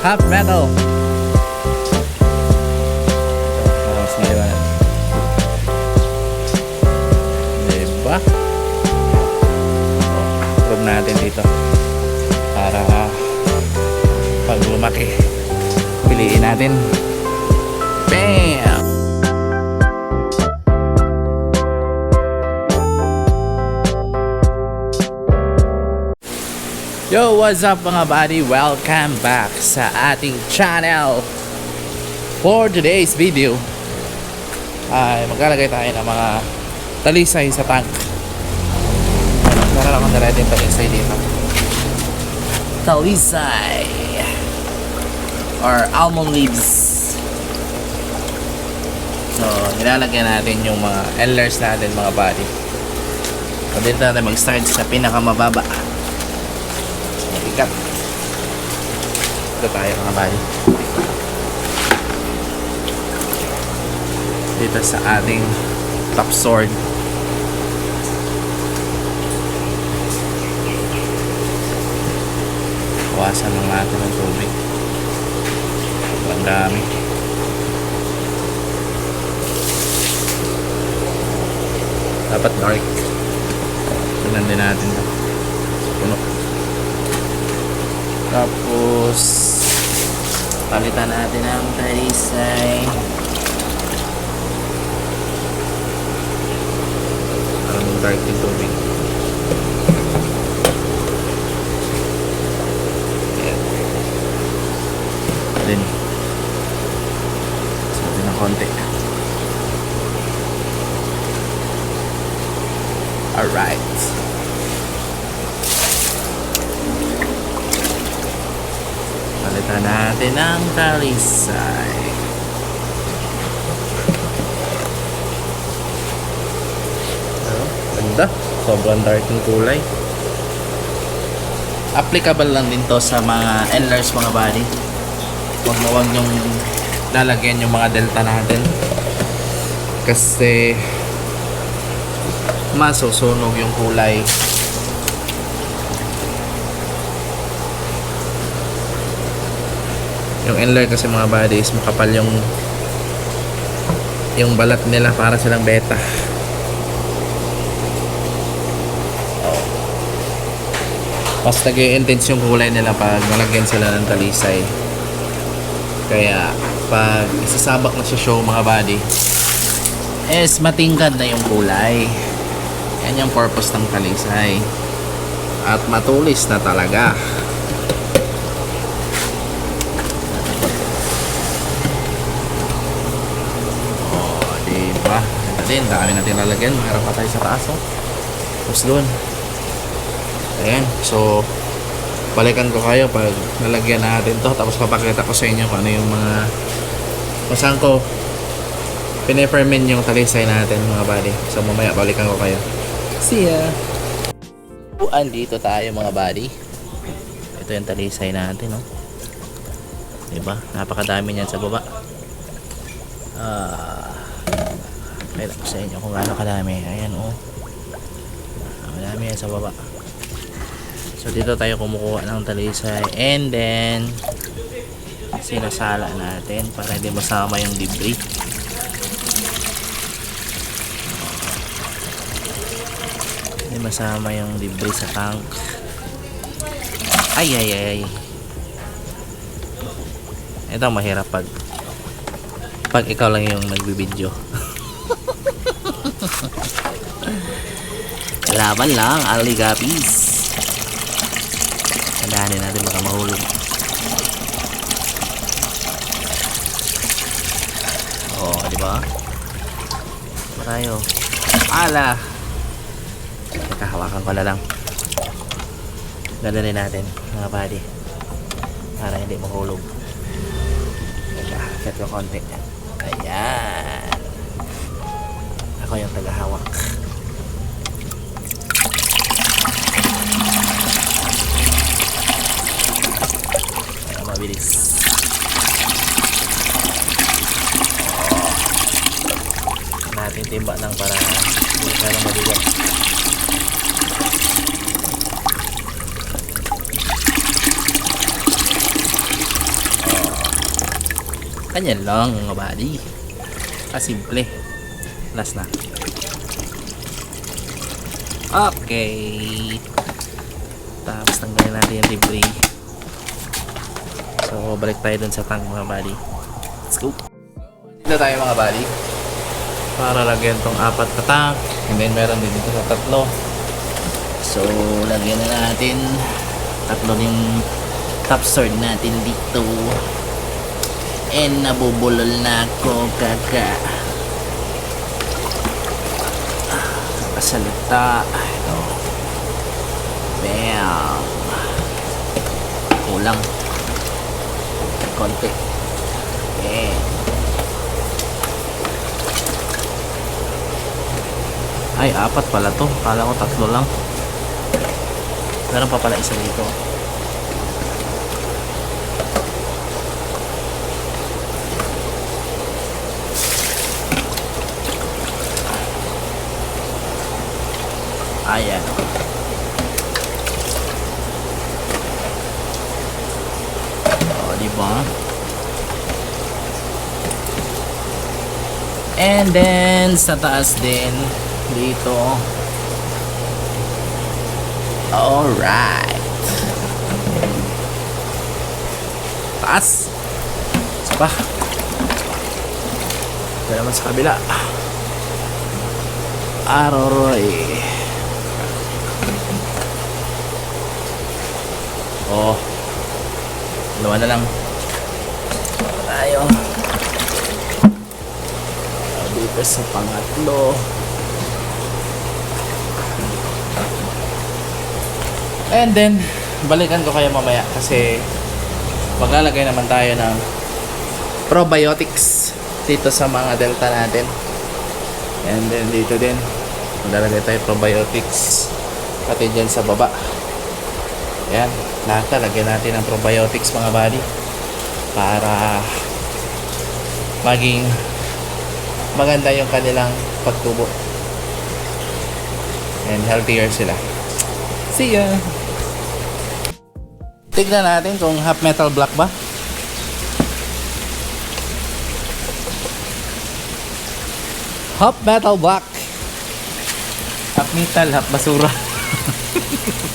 Half metal. Oh, sa iwan. Diba? Natin dito. Para pag lumaki, piliin natin. Bam! Yo, what's up mga buddy? Welcome back sa ating channel. For today's video, ay maglalagay tayo ng mga talisay sa tank. Meron akong naretin talisay dito. Talisay. Or almond leaves. So, nilalagyan natin yung mga elders natin mga buddy. So, dito natin mag-start sa pinakamababa. Ikat. Ito tayo mga buddy. Dito sa ating top sword. Bawasan lang natin ng tubig. Ang dami. Dapat dark. Tignan din natin ito. Tapos, palitan natin ang talisay. Parang dark yung tubig. Then, sabi ng konti. Alright. Palitan natin ang talisay. Oh, ganda. Sobrang dark yung kulay. Applicable lang din to sa mga endlers mga body. Huwag na huwag yung lalagyan yung mga delta natin. Kasi masusunog yung kulay. Yung inler kasi mga is makapal yung yung balat nila para silang beta. Mas nag intense yung kulay nila pag nalagyan sila ng talisay. Kaya pag isasabak na sa show mga body is matingkad na yung kulay. Yan yung purpose ng talisay. At matulis na talaga. Oh, diba? Din, dami natin lalagyan. Meron pa tayo sa taas, oh. Tapos doon. Ayan, so balikan ko kayo pag nalagyan natin to. Tapos papakita ko sa inyo kung ano yung mga kung saan ko piniferment yung talisay natin mga buddy. So mamaya balikan ko kayo. See ya. Andito tayo mga buddy. Ito yung talisay natin no diba? Napakadami niyan sa baba. Ah Pakita ko sa inyo kung gaano kadami. Ayan oh. Madami yan sa baba. So dito tayo kumukuha ng talisay and then sinasala natin para hindi masama yung debris. Hindi masama yung debris sa tank. Ay ay ay. ay. Ito mahirap pag pag ikaw lang yung nagbibideo. Laban lang, aligapis. Tandaan natin baka mahulog. Oh, di ba? Marayo. Ala. Teka, hawakan ko na lang. Ganun natin, mga buddy. Para hindi mahulog. Teka, set ko konti. Ayan. Ako yung tagahawak. Para mabilis. Oh. Timba ng para hindi ka lang mabigat. Kanya lang mga buddy. Ah, simple. Last na. Okay. Tapos tanggalin natin yung debris. So, balik tayo dun sa tank mga buddy. Let's go. Dito tayo mga buddy. Para lagyan tong apat na tank. And then meron din dito sa tatlo. So, lagyan na natin tatlo yung top sword natin dito. And nabubulol na ako kaka. Kasalita. Ito. Bam. Kulang. Konti. Eh. Ay, apat pala to. Kala ko tatlo lang. Meron pa pala isa dito. Ayan. O, diba? And then, sa taas din, dito. Alright. Taas. Isa pa. Ito naman sa kabila. Aroroy. Oh. Dalawa na lang. Tayo. Dito sa pangatlo. And then, balikan ko kayo mamaya kasi maglalagay naman tayo ng probiotics dito sa mga delta natin. And then dito din, maglalagay tayo probiotics pati dyan sa baba. Ayan, lahat na lagyan natin ng probiotics mga buddy para maging maganda yung kanilang pagtubo and healthier sila. See ya! Tignan natin kung half metal block ba. Half metal block. Half metal, half basura.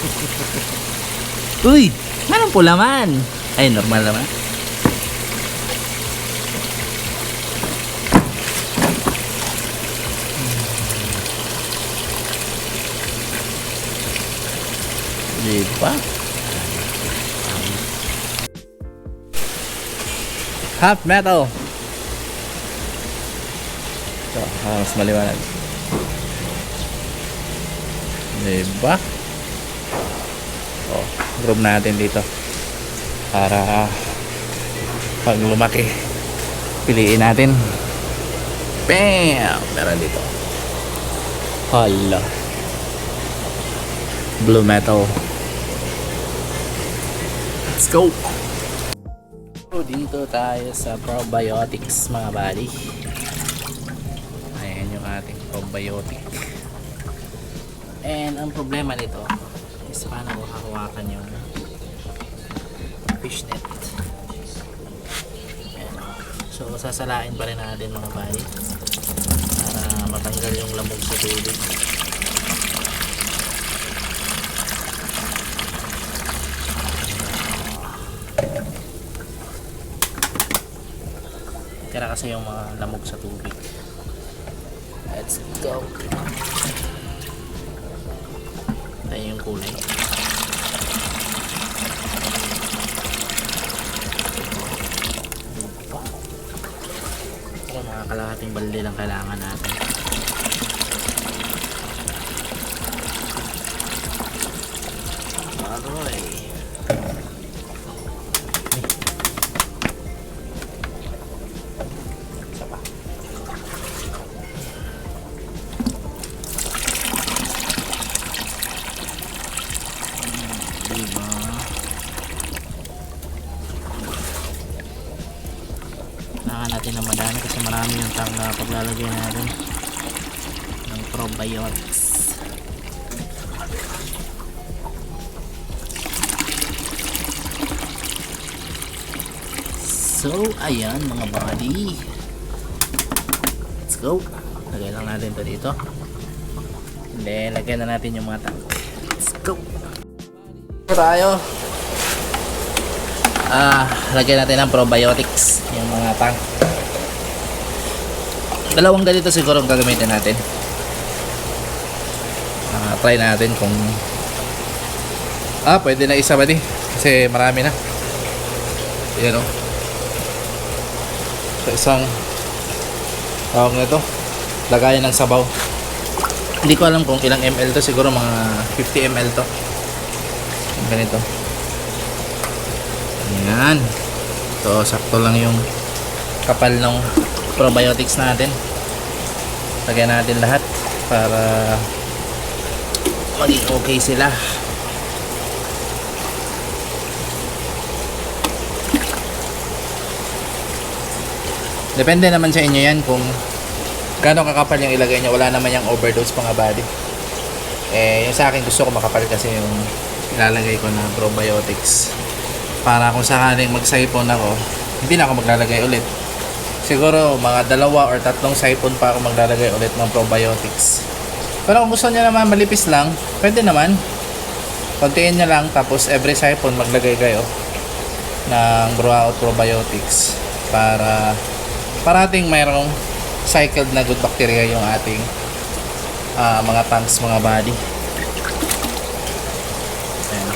Uy! Anong pula man? Ay, normal naman. Di ba? Half metal. Ito, mas maliwanag. Di ba? Oh, group natin dito. Para pag lumaki, piliin natin. Bam! Meron dito. Hala. Blue metal. Let's go! Dito tayo sa probiotics mga buddy. Ayan yung ating probiotic. And ang problema nito is paano ko hahawakan yung fishnet. Ayan. So, sasalain pa rin natin mga buddy para matanggal yung lamog sa tubig. Tira kasi yung mga lamog sa tubig. Let's go. Kalahating balde lang kailangan natin. Kailangan natin na madami kasi marami yung tang na paglalagay natin ng probiotics. So, ayan mga buddy. Let's go. Lagay lang natin to dito. Then, lagyan na natin yung mga tank. Let's go. Tayo. Ah, lagyan natin ng probiotics yung mga tank. Dalawang ganito siguro ang gagamitin natin. Ah, try natin kung Ah, pwede na isa ba di? Kasi marami na. Yan o. Sa isang tawag nito lagayan ng sabaw. Hindi ko alam kung ilang ml to. Siguro mga 50 ml to. Ganito. Ayan. So, sakto lang yung kapal ng probiotics natin. Lagyan natin lahat para maging okay sila. Depende naman sa inyo yan kung gaano kakapal yung ilagay nyo. Wala naman yung overdose mga body. Eh, yung sa akin gusto ko makapal kasi yung ilalagay ko na probiotics. Para kung sakaling mag-siphon ako, hindi na ako maglalagay ulit. Siguro mga dalawa or tatlong siphon pa ako maglalagay ulit ng probiotics. Pero kung gusto niya naman malipis lang, pwede naman. Kontiin niya lang tapos every siphon maglagay kayo ng out probiotics para parating mayroong cycled na good bacteria yung ating ah, mga tanks, mga body. Ayan.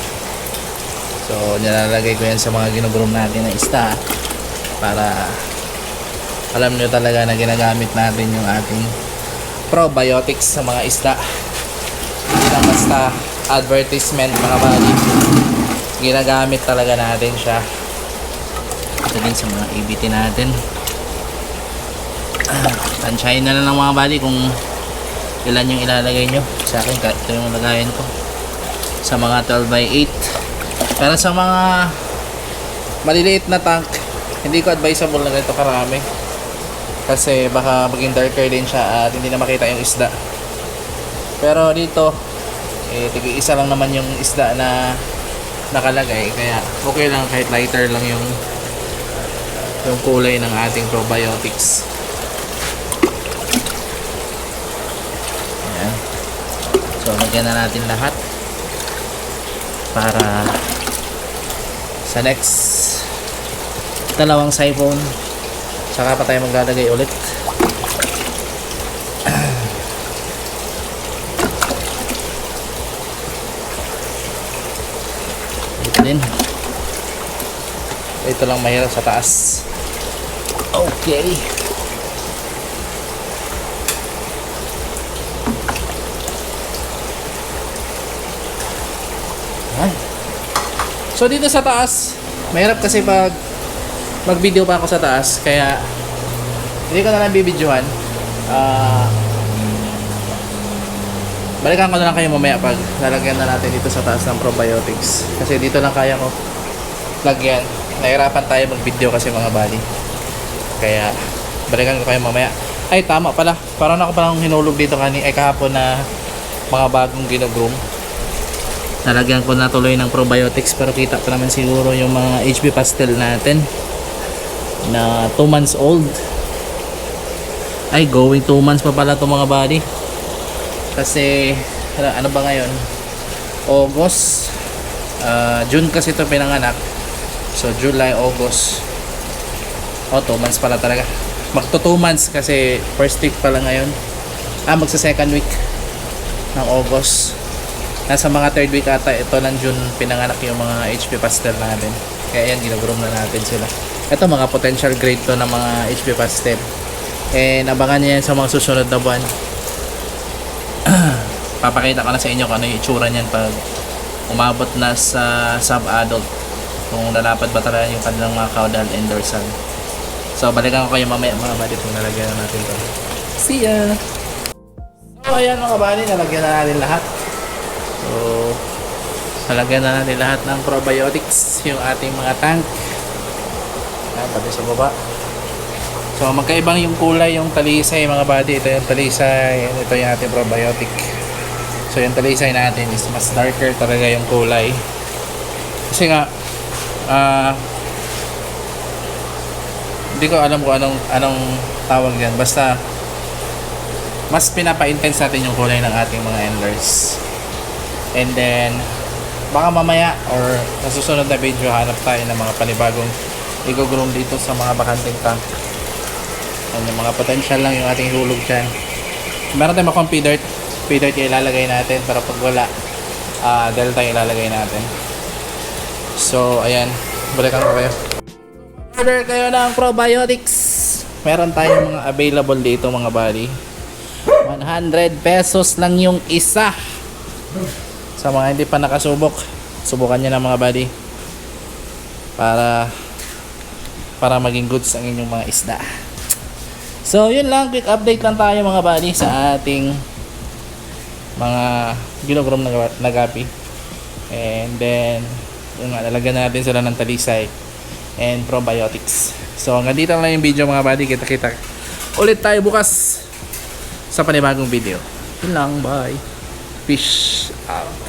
So, nilalagay ko yan sa mga ginugroom natin na ista para alam nyo talaga na ginagamit natin yung ating probiotics sa mga isda. Hindi lang basta advertisement mga body. Ginagamit talaga natin siya. Ito din sa mga ABT natin. Tansyahin na lang ng mga body kung ilan yung ilalagay nyo. Sa akin, ito yung lagayan ko. Sa mga 12 by 8. Pero sa mga maliliit na tank, hindi ko advisable na ganito karami. Kasi baka maging darker din siya at hindi na makita yung isda. Pero dito, eh, tig isa lang naman yung isda na nakalagay. Kaya okay lang kahit lighter lang yung yung kulay ng ating probiotics. Ayan. So, lagyan na natin lahat para sa next dalawang siphon saka pa tayo maglalagay ulit. Ito din. Ito lang mahirap sa taas. Okay So dito sa taas, mahirap kasi pag mag-video pa ako sa taas, kaya hindi ko na lang bibidyohan. Ah balikan ko na lang kayo mamaya pag lalagyan na natin dito sa taas ng probiotics. Kasi dito lang kaya ko lagyan. Nahirapan tayo mag-video kasi mga bali. Kaya balikan ko kayo mamaya. Ay tama pala. Parang ako parang hinulog dito kani ay kahapon na mga bagong ginogroom nalagyan ko na tuloy ng probiotics pero kita ko naman siguro yung mga HB pastel natin na 2 months old. Ay going 2 months pa pala itong mga body kasi ano, ano ba ngayon? August. Ah, June kasi ito pinanganak. So July, August. O 2 months pala talaga. Magto 2 months kasi first week pala ngayon. Ah magsa second week ng August nasa mga third week ata ito ng June pinanganak yung mga HP pastel natin. Kaya yan ginugroom na natin sila. Ito mga potential grade to ng mga HP pastel and abangan nyo yan sa mga susunod na buwan. Papakita ko na sa inyo kung ano yung itsura niyan pag umabot na sa sub-adult. Kung lalapad ba talaga yung kanilang mga caudal and dorsal. So balikan ko kayo mamaya. Mga buddy kung nalagyan na natin to. See ya! So ayan mga buddy nalagyan na natin lahat So, nalagyan na natin lahat ng probiotics yung ating mga tank. Ayan, pati sa baba. So, magkaibang yung kulay yung talisay mga buddy. Ito yung talisay. Ito yung ating probiotic. So, yung talisay natin is mas darker talaga yung kulay. Kasi nga, ah, hindi ko alam kung anong anong tawag yan. Basta mas pinapa-intense natin yung kulay ng ating mga endlers. And then baka mamaya or sa susunod na video hanap tayo ng mga panibagong i-groom dito sa mga bakanting tank. And yung mga potential lang yung ating hulog dyan. Meron tayong mga pay dirt. Pay dirt yung ilalagay natin para pag wala ah delta yung ilalagay natin. So, ayan. Balikan ko kayo. Order kayo ng probiotics. Meron tayong mga available dito mga buddy. 100 pesos lang yung isa. Sa mga hindi pa nakasubok, subukan nyo na mga buddy. Para para maging goods ang inyong mga isda. So, yun lang. Quick update lang tayo mga buddy sa ating mga ginogrom na, na gapi. And then, yung nga, lalagyan na natin sila ng talisay and probiotics. So, hanggang dito lang yung video mga buddy. Kita-kita ulit tayo bukas sa panibagong video. Yun lang. Bye. Fish out.